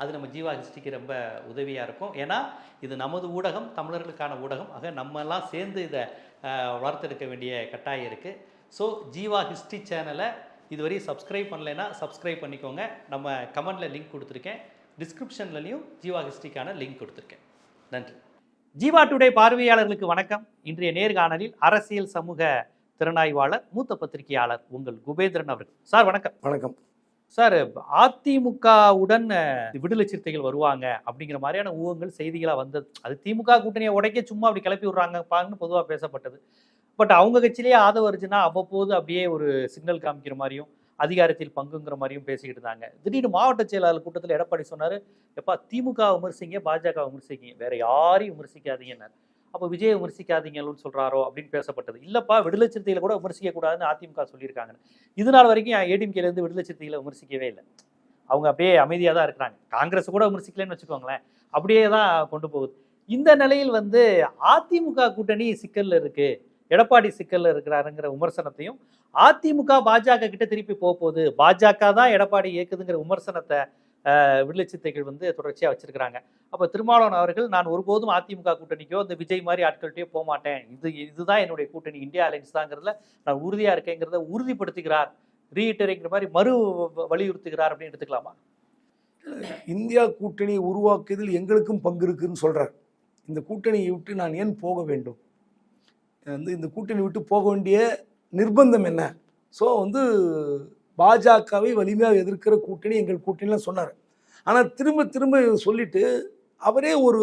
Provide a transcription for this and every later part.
அது நம்ம ஜீவா ஹிஸ்ட்ரிக்கு ரொம்ப உதவியாக இருக்கும். ஏன்னா இது நமது ஊடகம் தமிழர்களுக்கான ஊடகம். ஆக நம்ம எல்லாம் சேர்ந்து இதை வளர்த்தெடுக்க வேண்டிய கட்டாயம் இருக்குது ஸோ ஜீவா ஹிஸ்ட்ரி சேனலை இதுவரை சப்ஸ்கிரைப் பண்ணலைன்னா சப்ஸ்கிரைப் பண்ணிக்கோங்க. நம்ம கமெண்டில் லிங்க் கொடுத்துருக்கேன். டிஸ்கிரிப்ஷன்லையும் ஜீவா ஹிஸ்ட்ரிக்கான லிங்க் கொடுத்துருக்கேன். நன்றி. ஜீவா டுடே பார்வையாளர்களுக்கு வணக்கம். இன்றைய நேர்காணலில் அரசியல் சமூக திறனாய்வாளர் மூத்த பத்திரிகையாளர் உங்கள் குபேந்திரன் அவர்கள். சார் வணக்கம். வணக்கம். சார் அதிமுகவுடன் விடுதலை சிறுத்தைகள் வருவாங்க அப்படிங்கிற மாதிரியான ஊகங்கள் செய்திகளாக வந்தது. அது திமுக கூட்டணியை உடைக்க சும்மா அப்படி கிளப்பி விடுறாங்கப்பான்னு பொதுவாக பேசப்பட்டது. பட் அவங்க கட்சியிலேயே ஆதரவு அர்ஜுனா அவ்வப்போது அப்படியே ஒரு சிக்னல் காமிக்கிற மாதிரியும் அதிகாரத்தில் பங்குங்கிற மாதிரியும் பேசிக்கிட்டு இருந்தாங்க. திடீர்னு மாவட்ட செயலாளர் கூட்டத்தில் எடப்பாடி சொன்னார் எப்பா திமுக விமர்சிங்க பாஜக விமர்சிங்க. வேற யாரையும் விமர்சிக்காதீங்கன்னாரு. அப்போ விஜய் விமர்சிக்காதீங்கன்னு சொல்றாரோ அப்படின்னு பேசப்பட்டது. இல்லப்பா விடுதலை சிறுத்தைகளை கூட விமர்சிக்க கூடாதுன்னு அதிமுக சொல்லியிருக்காங்க. இது நாள் வரைக்கும் ஏடிஎம்கேல இருந்து விடுதலை சிறுத்தைகளை விமர்சிக்கவே இல்லை? அவங்க அப்படியே அமைதியாக தான் இருக்கிறாங்க. காங்கிரஸ் கூட விமர்சிக்கலன்னு வச்சுக்கோங்களேன். அப்படியே தான் கொண்டு போகுது. இந்த நிலையில் வந்து அதிமுக கூட்டணி சிக்கலில் இருக்கு. எடப்பாடி சிக்கலில் இருக்கிறாருங்கிற விமர்சனத்தையும் அதிமுக பாஜக கிட்ட திருப்பி போக போகுது. பாஜக தான் எடப்பாடி இயக்குதுங்கிற விமர்சனத்தை விடுதலை சிறுத்தைகள் வந்து தொடர்ச்சியாக வச்சிருக்கிறாங்க. அப்போ திருமாவளவன் அவர்கள் நான் ஒருபோதும் அதிமுக கூட்டணிக்கோ இந்த விஜய் மாதிரி ஆட்கள்கிட்டயோ போக மாட்டேன். இது இதுதான் என்னுடைய கூட்டணி இந்தியா அலைன்ஸ் தாங்கிறதுல நான் உறுதியாக இருக்கேங்கிறத உறுதிப்படுத்துகிறார். ரீட்டரிங்கிற மாதிரி மறு வ- வலியுறுத்துகிறார் அப்படின்னு எடுத்துக்கலாமா? இந்தியா கூட்டணி உருவாக்குவதில் எங்களுக்கும் பங்கு இருக்குன்னு சொல்கிறார் இந்த கூட்டணியை விட்டு நான் ஏன் போக வேண்டும்? வந்து இந்த கூட்டணி விட்டு போக வேண்டிய நிர்பந்தம் என்ன? ஸோ வந்து பாஜகவை வலிமையாக எதிர்க்கிற கூட்டணி எங்கள் கூட்டணிலாம் சொன்னார். ஆனால் திரும்ப திரும்ப சொல்லிட்டு அவரே ஒரு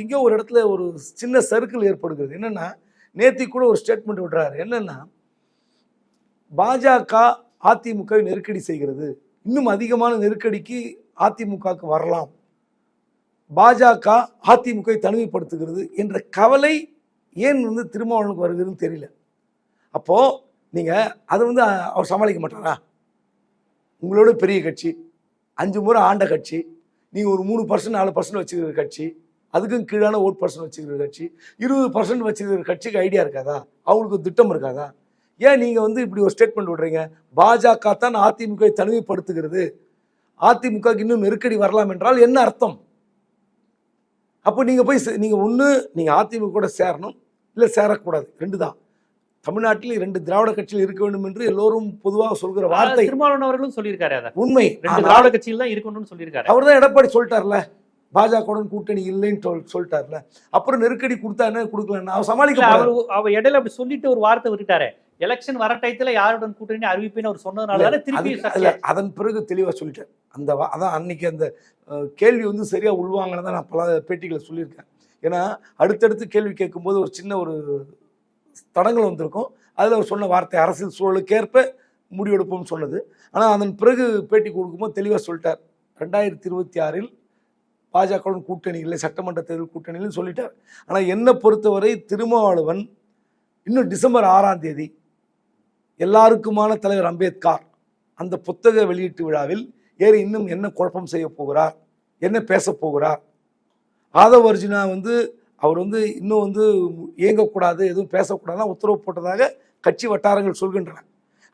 எங்கேயோ ஒரு இடத்துல ஒரு சின்ன சர்க்கிள் ஏற்படுகிறது. என்னென்னா நேத்தி கூட ஒரு ஸ்டேட்மெண்ட் விடுறாரு. என்னென்னா பாஜக அதிமுகவை நெருக்கடி செய்கிறது. இன்னும் அதிகமான நெருக்கடிக்கு அதிமுகவுக்கு வரலாம். பாஜக அதிமுகவை தனிமைப்படுத்துகிறது என்ற கவலை ஏன் வந்து திருமாவளவனுக்கு வருகிறதுன்னு தெரியல. அப்போது நீங்கள் அதை வந்து அவர் சமாளிக்க மாட்டாரா? உங்களோட பெரிய கட்சி அஞ்சு முறை ஆண்ட கட்சி நீங்கள் ஒரு மூணு பர்சன்ட் நாலு பர்சன்ட் வச்சுக்கிற கட்சி அதுக்கும் கீழான ஓட் பர்சன்ட் வச்சுக்கிற கட்சி இருபது பர்சன்ட் வச்சுக்கிற கட்சிக்கு ஐடியா இருக்காதா? அவங்களுக்கு ஒரு திட்டம் இருக்காதா? ஏன் நீங்கள் வந்து இப்படி ஒரு ஸ்டேட்மெண்ட் விடுறீங்க? பாஜக தான் அதிமுகவை தனிமைப்படுத்துகிறது. அதிமுக இன்னும் நெருக்கடி வரலாம் என்றால் என்ன அர்த்தம்? அப்போ நீங்கள் போய் சே- ஒன்று நீங்கள் அதிமுக கூட சேரணும் இல்லை சேரக்கூடாது ரெண்டு தான் தமிழ்நாட்டில் இரண்டு திராவிட கட்சிகள் இருக்க வேண்டும் என்று எல்லோரும் பொதுவாக சொல்கிற வார்த்தை. திருமாவளவன் அவர்களும் சொல்லியிருக்காரு அதை. உண்மை. ரெண்டு திராவிட கட்சியில் தான் இருக்கணும்னு சொல்லியிருக்காரு. அவர் தான் எடப்பாடி சொல்லிட்டார்ல பாஜகவுடன் கூட்டணி இல்லைன்னு சொல் சொல்லிட்டார்ல. அப்புறம் நெருக்கடி கொடுத்தா என்ன கொடுக்கலன்னு அவர் சமாளிக்க அவர் அவர் இடையில அப்படி சொல்லிட்டு ஒரு வார்த்தை விட்டுட்டாரு. எலெக்ஷன் வர டயத்துல யாருடன் கூட்டணி அறிவிப்புன்னு அவர் சொன்னதுனால தானே திருப்பி அதன் பிறகு தெளிவாக சொல்லிட்டேன். அந்த அதான் அன்னைக்கு அந்த கேள்வி வந்து சரியா உள்வாங்கன்னு தான் நான் பல பேட்டிகளை சொல்லியிருக்கேன். ஏன்னா அடுத்தடுத்து கேள்வி கேட்கும்போது ஒரு சின்ன ஒரு தடங்கள் வந்திருக்கும். அதில் அவர் சொன்ன வார்த்தை அரசியல் சூழலுக்கேற்ப முடிவெடுப்போம்னு சொன்னது. ஆனால் அதன் பிறகு பேட்டி கொடுக்கும்போது தெளிவாக சொல்லிட்டார். ரெண்டாயிரத்தி இருபத்தி ஆறில் பாஜகவுடன் கூட்டணி இல்லை சட்டமன்ற தேர்தல் கூட்டணியில் சொல்லிட்டார். ஆனால் என்னை பொறுத்தவரை திருமாவளவன் இன்னும் டிசம்பர் ஆறாம் தேதி எல்லாருக்குமான தலைவர் அம்பேத்கர் அந்த புத்தக வெளியீட்டு விழாவில் ஏறி இன்னும் என்ன குழப்பம் செய்ய போகிறார் என்ன பேச போகிறார். ஆதவ அர்ஜுனா வந்து அவர் வந்து இன்னும் வந்து இயங்கக்கூடாது எதுவும் பேசக்கூடாதுலாம் உத்தரவு போட்டதாக கட்சி வட்டாரங்கள் சொல்கின்றன.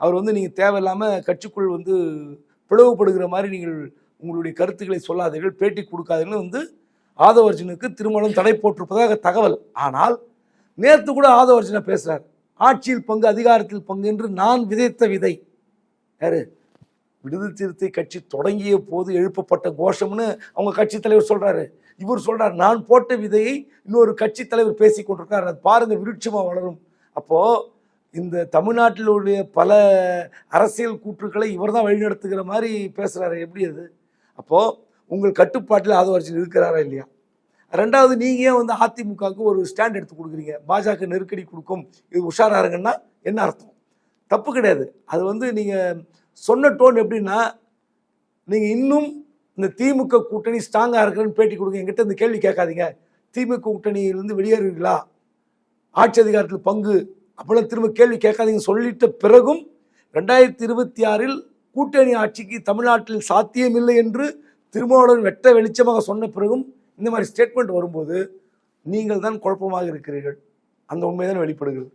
அவர் வந்து நீங்கள் தேவையில்லாமல் கட்சிக்குள் வந்து பிளவுபடுகிற மாதிரி நீங்கள் உங்களுடைய கருத்துக்களை சொல்லாதீர்கள் பேட்டி கொடுக்காதீங்கன்னு வந்து ஆதவர்ஜனுக்கு திருமணம் தடை போட்டிருப்பதாக தகவல். ஆனால் நேற்று கூட ஆதவர்ஜனை பேசுகிறார் ஆட்சியில் பங்கு அதிகாரத்தில் பங்கு என்று நான் விதைத்த விதை. யாரு? விடுதலை சிறுத்தை கட்சி தொடங்கிய போது எழுப்பப்பட்ட கோஷம்னு அவங்க கட்சி தலைவர் சொல்றாரு. இவர் சொல்றார் நான் போட்ட விதையை இன்னொரு கட்சி தலைவர் பேசி கொண்டிருக்கார். அது பாருங்க விருட்சமா வளரும். அப்போ இந்த தமிழ்நாட்டில் உள்ள பல அரசியல் கூற்றுக்களை இவர் தான் வழிநடத்துகிற மாதிரி பேசுறாரு. எப்படி அது? அப்போ உங்கள் கட்டுப்பாட்டில் ஆதவர்ஜன் இருக்கிறாரா இல்லையா? ரெண்டாவது நீங்கள் ஏன் வந்து அதிமுகவுக்கு ஒரு ஸ்டாண்ட் எடுத்து கொடுக்குறீங்க? பாஜக நெருக்கடி கொடுக்கும். இது உஷாராருங்கன்னா என்ன அர்த்தம்? தப்பு கிடையாது. அது வந்து நீங்கள் சொன்ன டோன் எப்படின்னா நீங்கள் இன்னும் இந்த திமுக கூட்டணி ஸ்ட்ராங்காக இருக்குன்னு பேட்டி கொடுங்க. என்கிட்ட இந்த கேள்வி கேட்காதீங்க. திமுக கூட்டணியிலிருந்து வெளியேறுவீங்களா? ஆட்சி அதிகாரத்தில் பங்கு. அப்பெல்லாம் திரும்ப கேள்வி கேட்காதீங்க. சொல்லிட்ட பிறகும் ரெண்டாயிரத்தி இருபத்தி ஆறில் கூட்டணி ஆட்சிக்கு தமிழ்நாட்டில் சாத்தியமில்லை என்று திருமாவளவன் வெட்ட வெளிச்சமாக சொன்ன பிறகும் இந்த மாதிரி ஸ்டேட்மெண்ட் வரும்போது நீங்கள் தான் குழப்பமாக இருக்கிறீர்கள். அந்த உண்மைதான் வெளிப்படுகிறது?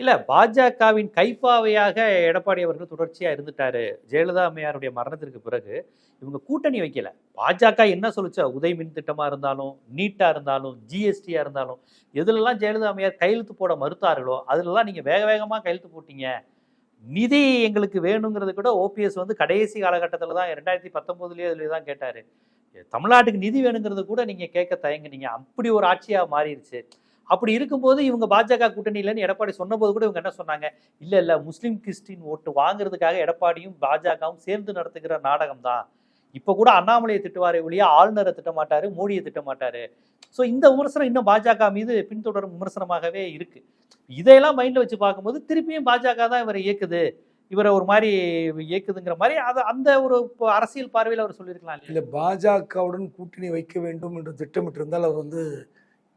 இல்லை பாஜகவின் கைப்பாவையாக எடப்பாடி அவர்கள் தொடர்ச்சியாக இருந்துட்டாரு. ஜெயலலிதா அம்மையாருடைய மரணத்திற்கு பிறகு இவங்க கூட்டணி வைக்கல. பாஜக என்ன சொல்லுச்சா? உதய் மின் திட்டமாக இருந்தாலும் நீட்டாக இருந்தாலும் ஜிஎஸ்டியாக இருந்தாலும் எதுலெல்லாம் ஜெயலலிதா அம்மையார் கையெழுத்து போட மறுத்தார்களோ அதிலெல்லாம் நீங்கள் வேக வேகமாக கையெழுத்து போட்டீங்க. நிதி எங்களுக்கு வேணுங்கிறது கூட ஓபிஎஸ் வந்து கடைசி காலகட்டத்தில் தான் ரெண்டாயிரத்தி பத்தொம்போதுலேயே இதுலேயே தான் கேட்டார். தமிழ்நாட்டுக்கு நிதி வேணுங்கிறது கூட நீங்கள் கேட்க தயங்குனீங்க. அப்படி ஒரு ஆட்சியாக மாறிடுச்சு. அப்படி இருக்கும்போது இவங்க பாஜக கூட்டணியிலன்னு எடப்பாடி சொன்னபோது கூட இவங்க என்ன சொன்னாங்க? இல்லை இல்லை முஸ்லீம் கிறிஸ்டின் ஓட்டு வாங்குறதுக்காக எடப்பாடியும் பாஜகவும் சேர்ந்து நடத்துகிற நாடகம் தான் இப்போ கூட அண்ணாமலையை திட்டுவாரே ஒழிய ஆளுநரை திட்டமாட்டாரு மோடியை திட்டமாட்டாரு. ஸோ இந்த விமர்சனம் இன்னும் பாஜக மீது பின்தொடரும் விமர்சனமாகவே இருக்கு. இதையெல்லாம் மைண்டில் வச்சு பார்க்கும்போது திருப்பியும் பாஜக தான் இவரை இயக்குது. இவரை ஒரு மாதிரி இயக்குதுங்கிற மாதிரி அதை அந்த ஒரு இப்போ அரசியல் பார்வையில் அவர் சொல்லியிருக்கலாம் இல்லை பாஜகவுடன் கூட்டணி வைக்க வேண்டும் என்று திட்டமிட்டிருந்தால் அவர் வந்து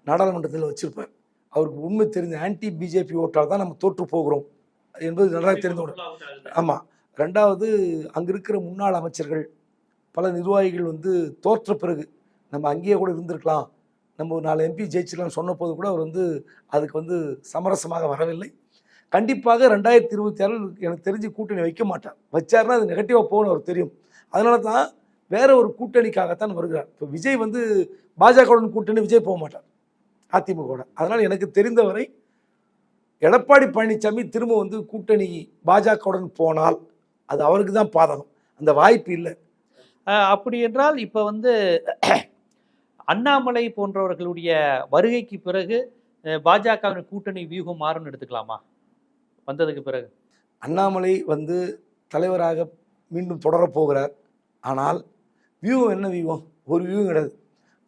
நாடாளுமன்றத்தில் வச்சிருப்பார். அவருக்கு உண்மை தெரிஞ்ச ஆன்டி பிஜேபி ஓட்டால் தான் நம்ம தோற்று போகிறோம். என்பது நன்றாக தெரிந்து ஆமாம் ரெண்டாவது அங்கே இருக்கிற முன்னாள் அமைச்சர்கள் பல நிர்வாகிகள் வந்து தோற்ற பிறகு நம்ம அங்கேயே கூட இருந்திருக்கலாம். நம்ம ஒரு நாலு எம்பி ஜெயிச்சிடலாம் சொன்னபோது கூட அவர் வந்து அதுக்கு வந்து சமரசமாக வரவில்லை. கண்டிப்பாக ரெண்டாயிரத்தி இருபத்தி ஆறில் எனக்கு தெரிஞ்சு கூட்டணி வைக்க மாட்டார். வச்சாருன்னா அது நெகட்டிவாக போகணும் அவர் தெரியும். அதனால தான் வேற ஒரு கூட்டணிக்காகத்தான் வருகிறார். இப்போ விஜய் வந்து பாஜகவுடன் கூட்டணி விஜய் போக மாட்டார். அதிமுகவோட அதனால் எனக்கு தெரிந்தவரை எடப்பாடி பழனிசாமி திரும்ப வந்து கூட்டணி பாஜகவுடன் போனால் அது அவருக்கு தான் பாதகம். அந்த வாய்ப்பு இல்லை. அப்படி என்றால் இப்ப வந்து அண்ணாமலை போன்றவர்களுடைய வருகைக்கு பிறகு பாஜகவின் கூட்டணி வியூகம் மாறும்னு எடுத்துக்கலாமா? வந்ததுக்கு பிறகு. அண்ணாமலை வந்து தலைவராக மீண்டும் தொடரப் போகிறார். ஆனால் வியூகம் என்ன வியூகம்? ஒரு வியூகம் கிடையாது.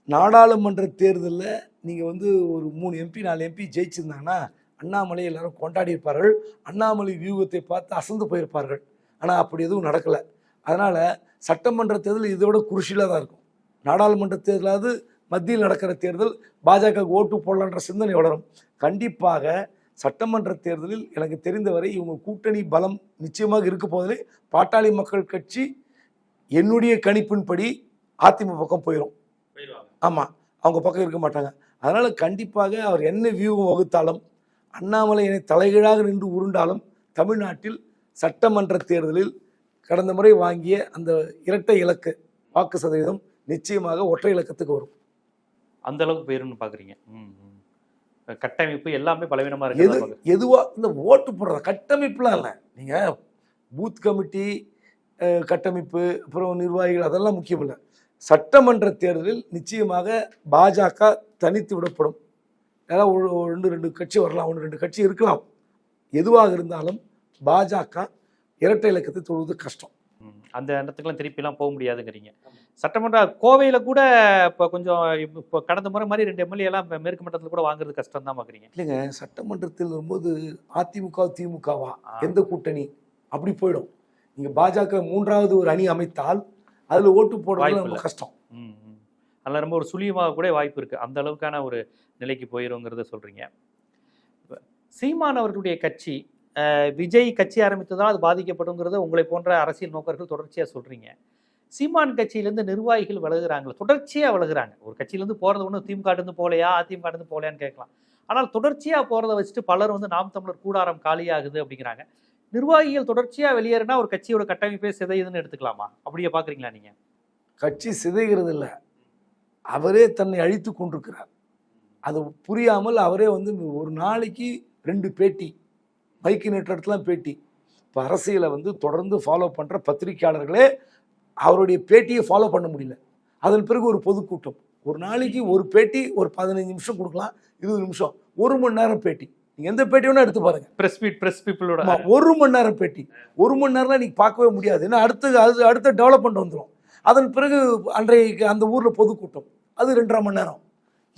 நாடாளுமன்ற தேர்தலில் நீங்கள் வந்து ஒரு மூணு எம்பி நாலு எம்பி ஜெயிச்சிருந்தாங்கன்னா அண்ணாமலை எல்லாரும் கொண்டாடி இருப்பார்கள். அண்ணாமலை வியூகத்தை பார்த்து அசந்து போயிருப்பார்கள். ஆனால் அப்படி எதுவும் நடக்கலை. அதனால் சட்டமன்ற தேர்தல் இதோட குருஷிலாக தான் இருக்கும். நாடாளுமன்ற தேர்தலாவது மத்தியில் நடக்கிற தேர்தல் பாஜக ஓட்டு போடலான்ற சிந்தனை வளரும். கண்டிப்பாக சட்டமன்ற தேர்தலில் எனக்கு தெரிந்தவரை இவங்க கூட்டணி பலம் நிச்சயமாக இருக்க போதிலே பாட்டாளி மக்கள் கட்சி என்னுடைய கணிப்பின்படி அதிமுக பக்கம் போயிடும் ஆமாம் அவங்க பக்கம் இருக்க மாட்டாங்க. அதனால் கண்டிப்பாக அவர் என்ன வியூகம் வகுத்தாலும் அண்ணாமலை என்னை தலைகீழாக நின்று உருண்டாலும் தமிழ்நாட்டில் சட்டமன்ற தேர்தலில் கடந்த முறை வாங்கிய அந்த இரட்டை இலக்கு வாக்கு சதவீதம் நிச்சயமாக ஒற்றை இலக்கத்துக்கு வரும். அந்த அளவுக்கு போயிரும்னு ம். கட்டமைப்பு எல்லாமே பலவீனமா எது இருக்கு எதுவா இந்த ஓட்டு போடுற கட்டமைப்புலாம் இல்லை. நீங்கள் பூத் கமிட்டி கட்டமைப்பு அப்புறம் நிர்வாகிகள் அதெல்லாம் முக்கியம் இல்லை. சட்டமன்ற தேர்தலில் நிச்சயமாக பாஜக தனித்து விடப்படும். ஏதாவது ஒரு ஒரு ரெண்டு ரெண்டு கட்சி வரலாம் ஒன்று ரெண்டு கட்சி இருக்கலாம். எதுவாக இருந்தாலும் பாஜக இரட்டை இலக்கத்தை தொழுவது கஷ்டம். அந்த இடத்துக்குலாம் திருப்பி எல்லாம் போக முடியாதுங்கிறீங்க. சட்டமன்ற கோவையில கூட இப்ப கொஞ்சம் இப்ப- கடந்த முறை மாதிரி ரெண்டு எம்எல்ஏ எல்லாம் மேற்கு மட்டத்துல கூட வாங்குறது கஷ்டம் தான் பாக்குறீங்க. இல்லைங்க சட்டமன்றத்தில் வரும்போது அதிமுக திமுகவா. எந்த கூட்டணி? அப்படி போயிடும். நீங்க பாஜக மூன்றாவது ஒரு அணி அமைத்தால் அதுல ஓட்டு போடுறது ரொம்ப. கஷ்டம். அதுல ரொம்ப ஒரு சுழியமாக கூட வாய்ப்பு இருக்கு. அந்த அளவுக்கான ஒரு நிலைக்கு போயிருங்கிறத சொல்றீங்க. இப்ப சீமான் அவர்களுடைய கட்சி விஜய் கட்சி ஆரம்பித்ததால் அது பாதிக்கப்படுங்கிறத உங்களை போன்ற அரசியல் நோக்கர்கள் தொடர்ச்சியா சொல்றீங்க. சீமான் கட்சியிலேருந்து நிர்வாகிகள் விலகுறாங்களே தொடர்ச்சியா விலகுறாங்க ஒரு கட்சியிலேருந்து போறது ஒன்று திமுக இருந்து போகலையா அதிமுக இருந்து போகலையான்னு கேட்கலாம். ஆனால் தொடர்ச்சியா போறதை வச்சுட்டு பலர் வந்து நாம் தமிழர் கூடாரம் காலியாகுது அப்படிங்கிறாங்க. நிர்வாகிகள் தொடர்ச்சியாக வெளியேறினா ஒரு கட்சியோட கட்டமைப்பே சிதையுதுன்னு எடுத்துக்கலாமா? அப்படியே பார்க்குறீங்களா நீங்கள் கட்சி சிதைகிறது இல்லை அவரே தன்னை அழித்து கொண்டிருக்கிறார். அது புரியாமல் அவரே வந்து ஒரு நாளைக்கு ரெண்டு பேட்டி மைக்கு நெட்லாம் பேட்டி. இப்போ அரசியலை வந்து தொடர்ந்து ஃபாலோ பண்ணுற பத்திரிக்கையாளர்களே அவருடைய பேட்டியை ஃபாலோ பண்ண முடியல. அதன் பிறகு ஒரு பொதுக்கூட்டம். ஒரு நாளைக்கு ஒரு பேட்டி ஒரு பதினஞ்சு நிமிஷம் கொடுக்கலாம் இருபது நிமிஷம். ஒரு மணி நேரம் பேட்டி. நீங்கள் எந்த பேட்டி வேணால் எடுத்து பாருங்க. பிரஸ் மீட் பிரஸ் பீப்புளோட ஒரு மணி நேரம் பேட்டி. ஒரு மணி நேரம்லாம் நீங்க பார்க்கவே முடியாது. ஏன்னா அடுத்து அது அடுத்த டெவலப்மெண்ட் வந்துடும் அதன் பிறகு அன்றைக்கு அந்த ஊர்ல பொதுக்கூட்டம். அது ரெண்டரை மணி நேரம்.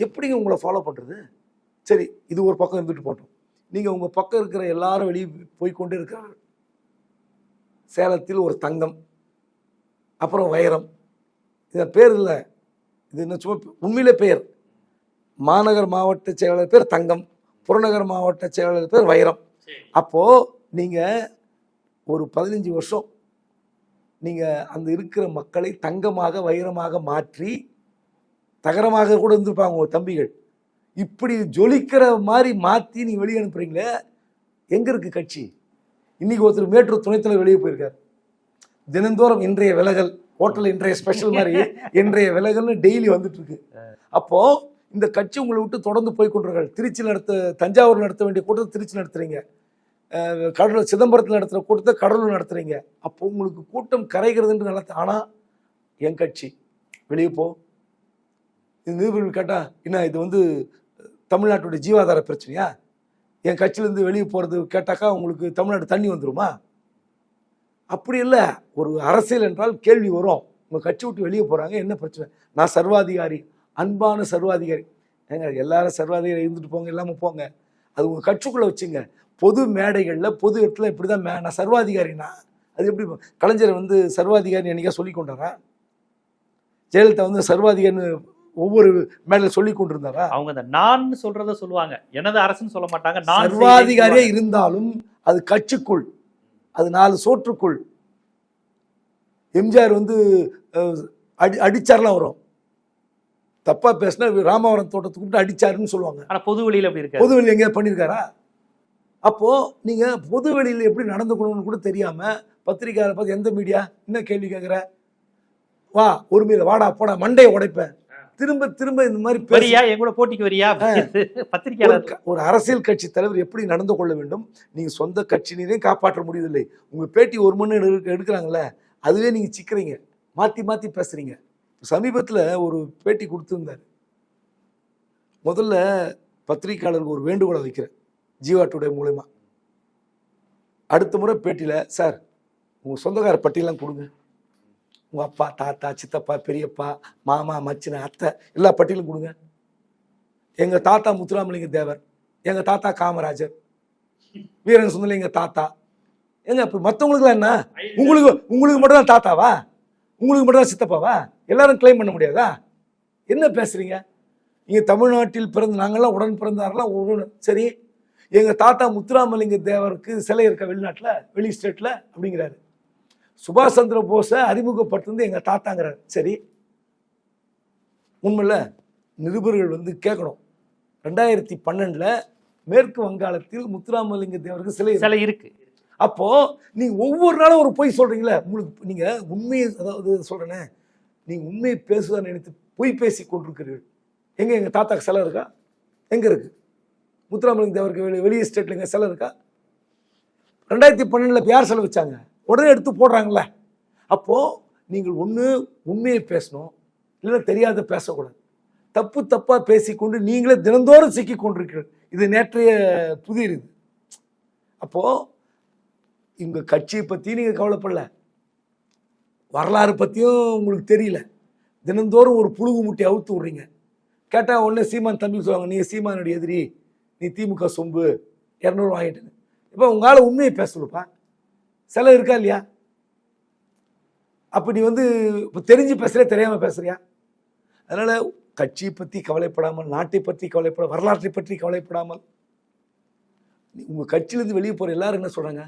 எப்படிங்க உங்களை ஃபாலோ பண்றது? சரி இது ஒரு பக்கம் இருந்துட்டு போட்டோம் நீங்க உங்க பக்கம் இருக்கிற எல்லாரும் வெளியே போய் கொண்டே இருக்கிறார்கள். சேலத்தில் ஒரு தங்கம் அப்புறம் வைரம். இது பேர் இல்லை. இது என்ன சும்மா உண்மையிலே பெயர் மாநகர் மாவட்ட செயலாளர் பேர் தங்கம். புறநகர் மாவட்ட செயலாளர் பேர் வைரம். அப்போ நீங்க ஒரு பதினஞ்சு வருஷம் நீங்க அந்த இருக்கிற மக்களை தங்கமாக வைரமாக மாற்றி தகரமாக கூட இருந்திருப்பாங்க உங்க தம்பிகள். இப்படி ஜொலிக்கிற மாதிரி மாத்தி நீ வெளியே அனுப்புறீங்களே எங்க இருக்கு கட்சி? இன்னைக்கு ஒருத்தர் மேட்டூர் துணைத்தலைவர் வெளியே போயிருக்காரு. தினந்தோறும் இன்றைய விலகல் ஹோட்டல் இன்றைய ஸ்பெஷல் மாதிரி இன்றைய விலகல்னு டெய்லி வந்துட்டு இருக்கு. அப்போ இந்த கட்சி உங்களை விட்டு தொடர்ந்து போய் கொண்டிருக்காங்க திருச்சி நடத்த தஞ்சாவூர் நடத்த வேண்டிய கூட்டத்தை திருச்சி நடத்துறீங்க. கடலூர் சிதம்பரத்தில் நடத்துகிற கூட்டத்தை கடலூர் நடத்துகிறீங்க அப்போ உங்களுக்கு கூட்டம் கரைகிறதுன்ற நல்லா ஆனால் என் கட்சி வெளியே போ. இது நிருபர்கள் கேட்டால் என்ன இது வந்து தமிழ்நாட்டுடைய ஜீவாதார பிரச்சனையா? என் கட்சியிலேருந்து வெளியே போகிறது கேட்டாக்கா உங்களுக்கு தமிழ்நாடு தண்ணி வந்துருமா? அப்படி இல்லை. ஒரு அரசியல் என்றால் கேள்வி வரும். உங்கள் கட்சி விட்டு வெளியே போகிறாங்க என்ன பிரச்சனை? நான் சர்வாதிகாரி. அன்பான சர்வாதிகாரி. ஏங்க எல்லாரும் சர்வாதிகாரி இருந்துட்டு போங்க இல்லாமல் போங்க. அது உங்கள் கட்சிக்குள்ளே வச்சுங்க. பொது மேடைகளில் பொது இடத்துல இப்படி தான் மே நான் சர்வாதிகாரினா அது எப்படி கலைஞர் வந்து சர்வாதிகாரி என்னைக்கா சொல்லி கொண்டாரா? ஜெயலலிதா வந்து சர்வாதிகாரின்னு ஒவ்வொரு மேடையில் சொல்லி கொண்டிருந்தாரா? அவங்க இந்த நான் சொல்றத சொல்லுவாங்க. எனது அரசுன்னு சொல்ல மாட்டாங்க நான் சர்வாதிகாரியே இருந்தாலும் அது கட்சிக்குள் அது நாலு சோற்றுக்குள். எம்ஜிஆர் வந்து அடி அடிச்சார்லாம் வரும். தப்பா பேசினா ராமவரம் தோட்டத்துக்கு கூப்பிட்டு அடிச்சாருன்னு சொல்லுவாங்க. சொல்லுவாங்க. ஆனா பொது வெளியில அப்படி இருக்காது. பொது வெளியில் எங்கேயாவது பண்ணியிருக்காரா? அப்போ நீங்க பொது வெளியில் எப்படி நடந்துக்கணும்னு கூட தெரியாம பத்திரிக்கையாளர் பார்த்து எந்த மீடியா என்ன கேள்வி கேட்குற வா உரிமையில வாடா போடா மண்டையை உடைப்பேன் திரும்ப திரும்ப இந்த மாதிரி பேசி- வரியா? என் கூட போட்டிக்கு வரியா? க- ஒரு அரசியல் கட்சி தலைவர் எப்படி நடந்து கொள்ள வேண்டும்? நீங்க சொந்த கட்சியினரையும் காப்பாற்ற முடியவில்லை. உங்க பேட்டி ஒரு மணி நேரம் எடுக்க- எடுக்கிறாங்கல்ல அதுவே நீங்க சிக்கிறீங்க. மாத்தி மாத்தி பேசுறீங்க. சமீபத்துல ஒரு பேட்டி கொடுத்திருந்தாரு. முதல்ல பத்திரிக்கையாளருக்கு ஒரு வேண்டுகோளை வைக்கிறேன் ஜீவா டுடே மூலயமா அடுத்த முறை பேட்டியில சார் உங்க சொந்தக்கார பட்டியலாம் கொடுங்க. உங்க அப்பா தாத்தா சித்தப்பா பெரியப்பா மாமா மச்சின அத்தை எல்லா பட்டியலும் கொடுங்க. எங்க தாத்தா முத்துராமலிங்க தேவர் எங்க தாத்தா காமராஜர் வீரன் சுந்தரலிங்க தாத்தா. ஏங்க இப்போ மற்றவங்களுக்குலாம் என்ன? உங்களுக்கு உங்களுக்கு மட்டும் தான் தாத்தாவா? உங்களுக்கு மட்டும் தான் சித்தப்பாவா? எல்லாரும் கிளைம் பண்ண முடியாதா? என்ன பேசுறீங்க? நீங்க தமிழ்நாட்டில் பிறந்த நாங்கெல்லாம் உடன் பிறந்தாரெல்லாம் ஒரு சரி எங்க தாத்தா முத்துராமலிங்க தேவருக்கு சிலை இருக்க வெளிநாட்டில் வெளி ஸ்டேட்ல அப்படிங்கிறாரு. சுபாஷ் சந்திர போஸை அறிமுகப்படுத்துனது எங்க தாத்தாங்கிறாரு. சரி உண்மையில நிருபர்கள் வந்து கேட்கணும். ரெண்டாயிரத்தி பன்னெண்டுல மேற்கு வங்காளத்தில் முத்துராமலிங்க தேவருக்கு சிலை. சில இருக்கு. அப்போ நீங்க ஒவ்வொரு நாளும் ஒரு பொய் சொல்றீங்களே. உங்களுக்கு நீங்க உண்மையை அதாவது சொல்றேனே நீ உண்மையை பேசுவதா நினைத்து பொய் பேசி கொண்டிருக்கிறீர்கள். எங்கே எங்கள் தாத்தாக்கு சிலை இருக்கா? எங்கே இருக்குது முத்துராமலிங்க தேவருக்கு வெளி வெளியே ஸ்டேட்டில் எங்கள் சிலை இருக்கா? ரெண்டாயிரத்தி பன்னெண்டில் யார் சிலை வச்சாங்க உடனே எடுத்து போடுறாங்கல்ல. அப்போது நீங்கள் ஒன்று உண்மையை பேசணும் இல்லைன்னா தெரியாத பேசக்கூடாது. தப்பு தப்பாக பேசிக்கொண்டு நீங்களே தினந்தோறும் சிக்கி கொண்டிருக்கிறீர்கள். இது நேற்றைய புதிர் இது. அப்போது உங்க கட்சியை பற்றி நீங்கள் கவலைப்படல. வரலாறு பற்றியும் உங்களுக்கு தெரியல. தினந்தோறும் ஒரு புழுகு முட்டி அவுத்து விட்றீங்க. கேட்டால் உடனே சீமான் தம்பி சொல்லுவாங்க நீ சீமானுடைய எதிரி நீ திமுக சொம்பு இரநூறு வாங்கிட்டேன்னு. இப்போ உங்களால் உண்மையை பேசணுப்பா செலவு இருக்கா இல்லையா? அப்போ நீ வந்து இப்போ தெரிஞ்சு பேசுறியா தெரியாமல் பேசுகிறியா அதனால் கட்சியை பற்றி கவலைப்படாமல் நாட்டை பற்றி கவலைப்பட வரலாற்றை பற்றி கவலைப்படாமல் உங்கள் கட்சியிலேருந்து வெளியே போகிற எல்லாரும் என்ன சொல்கிறாங்க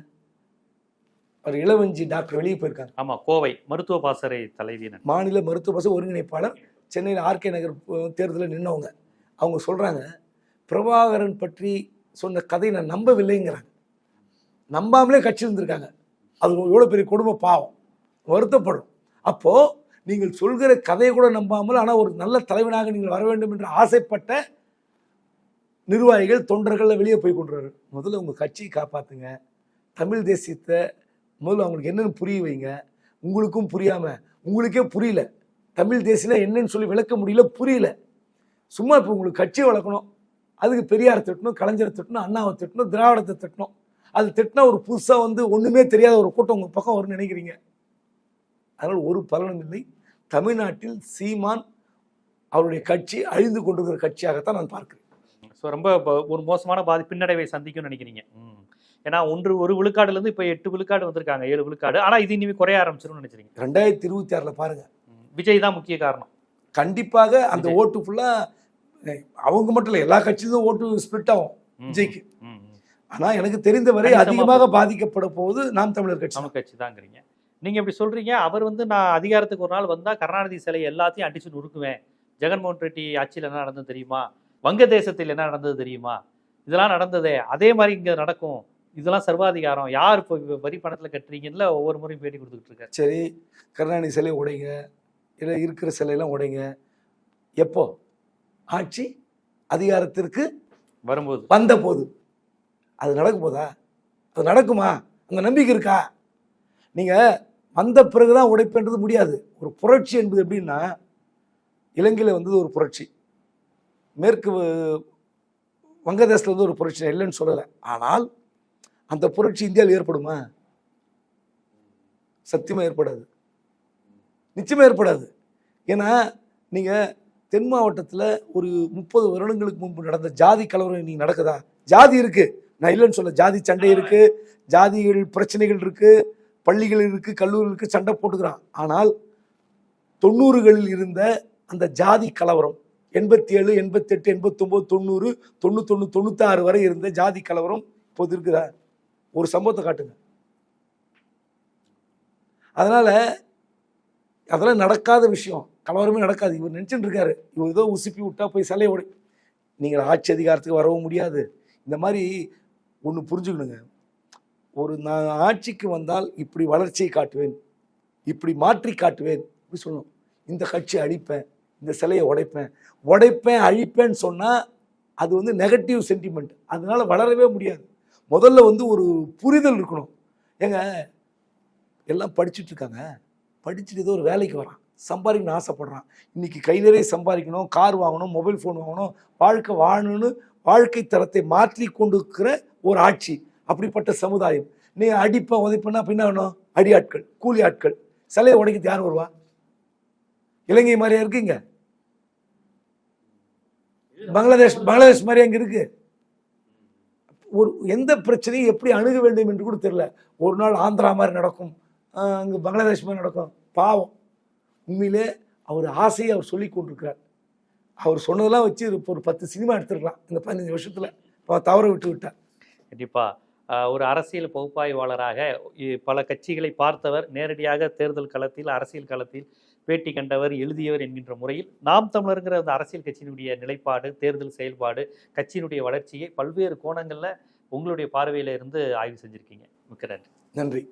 ஒரு இளவஞ்சி டாக்டர் வெளியே போயிருக்காங்க ஆமா கோவை மருத்துவ பாசறை தலைவி. மாநில மருத்துவ பச ஒருங்கிணைப்பாளர் சென்னையில் ஆர்கே நகர் தேர்தலில் நின்னவங்க. அவங்க சொல்றாங்க பிரபாகரன் பற்றி சொன்ன கதை நான் நம்பவில்லைங்கிறாங்க. நம்பாமலே கட்சி இருந்திருக்காங்க. அது எவ்வளோ பெரிய குடும்ப பாவம். வருத்தப்படும். அப்போ நீங்கள் சொல்கிற கதையை கூட நம்பாமல் ஆனால் ஒரு நல்ல தலைவனாக நீங்கள் வர வேண்டும் என்று ஆசைப்பட்ட நிர்வாகிகள் தொண்டர்கள் வெளியே போய் கொண்டுறாரு முதல்ல உங்கள் கட்சியை காப்பாத்துங்க. தமிழ் தேசியத்தை முதல்ல அவங்களுக்கு என்னென்னு புரிய வைங்க. உங்களுக்கும் புரியாமல் உங்களுக்கே புரியல. தமிழ் தேசியம்னா என்னன்னு சொல்லி விளக்க முடியல புரியல. சும்மா இப்போ உங்களுக்கு கட்சியை வளர்க்கணும். அதுக்கு பெரியார் திட்டணும் கலைஞரை திட்டணும் அண்ணாவை திட்டணும் திராவிடத்தை திட்டணும். அது திட்டினா ஒரு புதுசாக வந்து ஒன்றுமே தெரியாத ஒரு கூட்டம் உங்கள் பக்கம் வரும்னு நினைக்கிறீங்க. அதனால் ஒரு பலனும் இல்லை. தமிழ்நாட்டில் சீமான் அவருடைய கட்சி அழிந்து கொண்டிருக்கிற கட்சியாகத்தான் நான் பார்க்கிறேன். ஸோ ரொம்ப ஒரு மோசமான பாதி பின்னடைவை சந்திக்கும்னு நினைக்கிறீங்க. ஏன்னா ஒன்று ஒரு விழுக்காடுல இருந்து இப்போ எட்டு விழுக்காடு வந்திருக்காங்க ஏழு விழுக்காடு. ஆனா இது இனிமே குறைய ஆரம்பிச்சிரும்னு நினைக்கிறீங்க. ரெண்டாயிரத்தி இருபத்தி ஆறில் பாருங்க. ம். விஜய் தான் முக்கிய காரணம். கண்டிப்பாக அந்த. ஓட்டு ஃபுல்லாக அவங்க மட்டும் இல்லை எல்லா கட்சியிலும் ஓட்டு ஸ்ப்ளிட் ஆகும் விஜய்க்கு. ம், ம். ஆனா எனக்கு தெரிந்தவரை அதிகமாக பாதிக்கப்பட போவது நாம் தமிழர் கட்சி. நம்ம கட்சி தாங்கிறீங்க. நீங்க இப்படி சொல்றீங்க அவர் வந்து நான் அதிகாரத்துக்கு ஒரு நாள் வந்தா கருணாநிதி சிலை எல்லாத்தையும் அடிச்சு நொறுக்குவேன் ஜெகன்மோகன் ரெட்டி ஆட்சியில் என்ன நடந்தது தெரியுமா? வங்கதேசத்தில் என்ன நடந்தது தெரியுமா? இதெல்லாம் நடந்ததே. அதே மாதிரி இங்க நடக்கும். இதெல்லாம் சர்வாதிகாரம். யார் இப்போ வரி பணத்துல கட்டுறீங்கன்னு ஒவ்வொரு முறையும் பேட்டி கொடுத்துக்கிட்டு இருக்காரு. சரி கருணாநிதி சிலை உடைங்க இல்லை இருக்கிற சிலையெல்லாம் உடைங்க. எப்போ? ஆட்சி அதிகாரத்திற்கு வரும்போது. வந்த போது அது நடக்கும் போதா? அது நடக்குமா? அந்த நம்பிக்கை இருக்கா? நீங்க வந்த பிறகுதான் உடைப்புன்றது முடியாது. ஒரு புரட்சி என்பது எப்படின்னா இலங்கையில் வந்தது ஒரு புரட்சி. மேற்கு வங்கதேசத்துல வந்து ஒரு புரட்சி. இல்லைன்னு சொல்லலை. ஆனால் அந்த புரட்சி இந்தியாவில் ஏற்படுமா? சத்தியமாக ஏற்படாது. நிச்சயமாக ஏற்படாது. ஏன்னா நீங்கள் தென் மாவட்டத்தில் ஒரு முப்பது வருடங்களுக்கு முன்பு நடந்த ஜாதி கலவரம் இன்னைக்கு நடக்குதா? ஜாதி இருக்குது நான் இல்லைன்னு சொல்ல ஜாதி சண்டை இருக்குது ஜாதிகள் பிரச்சனைகள் இருக்குது பள்ளிகள் இருக்குது கல்லூரி இருக்குது சண்டை போட்டுக்கிறான். ஆனால் தொண்ணூறுகளில் இருந்த அந்த ஜாதி கலவரம் எண்பத்தி ஏழு எண்பத்தெட்டு எண்பத்தொம்போது தொண்ணூறு தொண்ணூத்தொன்று தொண்ணூத்தாறு வரை இருந்த ஜாதி கலவரம் இப்போது இருக்குதா? ஒரு சம்பவத்தை காட்டுங்க. அதனால் அதெல்லாம் நடக்காத விஷயம். கலவரமே நடக்காது. இவர் நினச்சிட்டு இருக்காரு. இவர் ஏதோ உசுப்பி விட்டா போய் சிலையை உடை நீங்கள் ஆட்சி அதிகாரத்துக்கு வரவும் முடியாது. இந்த மாதிரி ஒன்று புரிஞ்சுக்கணுங்க. ஒரு நான் ஆட்சிக்கு வந்தால் இப்படி வளர்ச்சியை காட்டுவேன். இப்படி மாற்றி காட்டுவேன். இப்படி சொல்லணும். இந்த கட்சி அழிப்பேன். இந்த சிலையை உடைப்பேன். உடைப்பேன் அழிப்பேன்னு சொன்னால் அது வந்து நெகட்டிவ் சென்டிமெண்ட் அதனால் வளரவே முடியாது. முதல்ல வந்து ஒரு புரிதல் இருக்கணும். ஏங்க எல்லாம் படிச்சுட்டு இருக்காங்க. படிச்சுட்டு ஏதோ ஒரு வேலைக்கு வரான். சம்பாதிக்கணும்னு ஆசைப்படுறான். இன்னைக்கு கை நிறைய சம்பாதிக்கணும் கார் வாங்கணும் மொபைல் ஃபோன் வாங்கணும் வாழ்க்கை வாழணும்னு வாழ்க்கை தரத்தை மாற்றி கொண்டிருக்கிற ஒரு ஆட்சி. அப்படிப்பட்ட சமுதாயம். நீ அடிப்ப உதைப்பனா பின்ன வேணும் அடி ஆட்கள் கூலி ஆட்கள் சிலையை உடைக்கிறது யார் வருவா? இலங்கை மாதிரியா இருக்குங்க? பங்களாதேஷ் பங்களாதேஷ் மாதிரி அங்கே இருக்குது ஒரு எந்த பிரச்சனையும் எப்படி அணுக வேண்டும் என்று கூட தெரியல. ஒரு நாள் ஆந்திரா மாதிரி நடக்கும். அங்கே பங்களாதேஷ் மாதிரி நடக்கும். பாவம். உண்மையிலே அவர் ஆசையை அவர் சொல்லி கொண்டிருக்கிறார். அவர் சொன்னதெல்லாம் வச்சு இப்போ ஒரு பத்து சினிமா எடுத்துருக்கலாம். இந்த பதினஞ்சு வருஷத்தில். இப்போ தவற விட்டு விட்டார். கண்டிப்பாக ஒரு அரசியல் பகுப்பாய்வாளராக பல கட்சிகளை பார்த்தவர் நேரடியாக தேர்தல் களத்தில் அரசியல் களத்தில் பேட்டி கண்டவர் எழுதியவர் என்கின்ற முறையில் நாம் தமிழருங்கிற அந்த அரசியல் கட்சியினுடைய நிலைப்பாடு தேர்தல் செயல்பாடு கட்சியினுடைய வளர்ச்சியை பல்வேறு கோணங்களில் உங்களுடைய பார்வையில் இருந்து ஆய்வு செஞ்சுருக்கீங்க. மிக்க நன்றி. நன்றி.